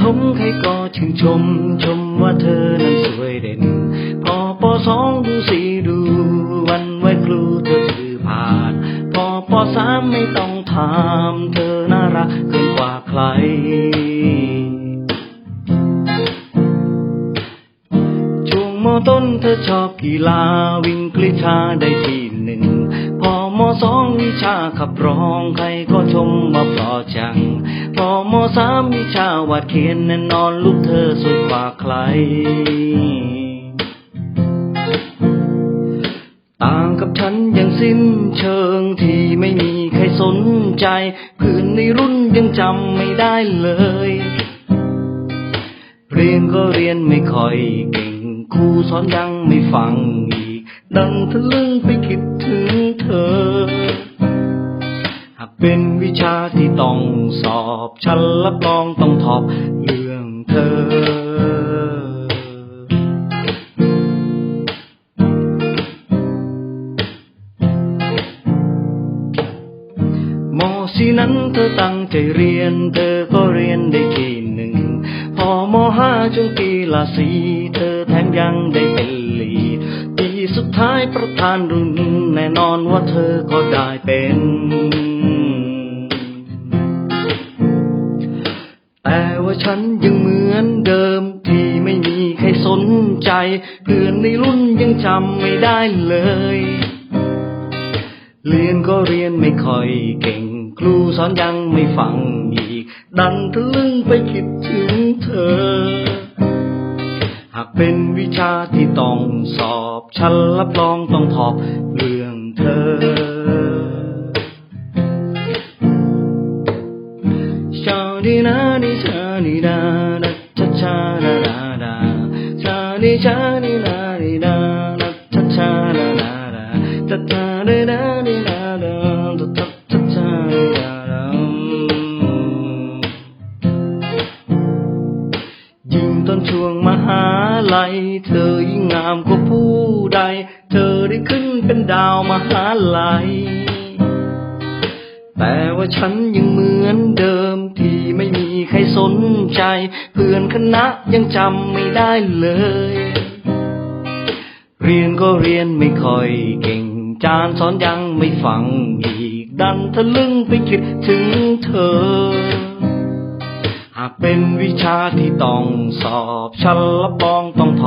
ถมใครก็ชื่นชม ชมว่าเธอนั้นสวยเด่น พอปอสองดูสีดู วันไว้ครูเธอคือผ่าน พอปอสามไม่ต้องถามเธอน่ารักเกินกว่าใครช่วงมอต้นเธอชอบกีฬาวิ่งกรีฑาได้ วิชาขับร้องใครก็ชมว่าเพราะจังพอมสามวิชาวาดเขียนแน่นอนลูกเธอสวยกว่าใคร ต่างกับฉันอย่างสิ้นเชิงที่ไม่มีใครสนใจเพื่อนในรุ่นยังจำไม่ได้เลย เรียนก็เรียนไม่ค่อยเก่งครูสอนยังไม่ฟังอีก ดังทะลึ่งไปคิดถึงเธอ เป็นวิชาที่ต้องสอบฉันรับรองต้องทอบเรื่องเธอ มอสีนั้นเธอตั้งใจเรียน เธอก็เรียนได้ที่หนึ่ง พอมห้าจนปีละสีเธอแถมยังได้เป็นลีดปีสุดท้ายประธานรุ่นแน่นอนว่าเธอก็ได้เป็น ว่าฉันยังเหมือนเดิม ที่ไม่มีใครสนใจ เพื่อนในรุ่นยังจำไม่ได้เลย เรียนก็เรียนไม่ค่อยเก่ง ครูสอนยังไม่ฟังอีก ดันทะลึ่งไปคิดถึงเธอ หากเป็นวิชาที่ต้องสอบ ฉันรับรองต้องทอบเรื่องเธอ นาดีชาดีดาดาชาชาดาดาดาชาดีชาดีนาดีดาดาชาชาดาดาดาชาชาดาดาดีดาดาดาชาชาดีดาดายิ่งตอนช่วงมหาลัยเธอยิ่งงามกว่าผู้ใด เธอได้ขึ้นเป็นดาวมหาลัยแต่ว่าฉันยังเหมือนเดิมที่ไม่มี ใครสนใจ เพื่อนคณะยังจำไม่ได้เลย เรียนก็เรียนไม่ค่อยเก่ง จานสอนยังไม่ฟังอีก ดันทะลึ่งไปคิดถึงเธอ หากเป็นวิชาที่ต้องสอบฉันละบองต้องท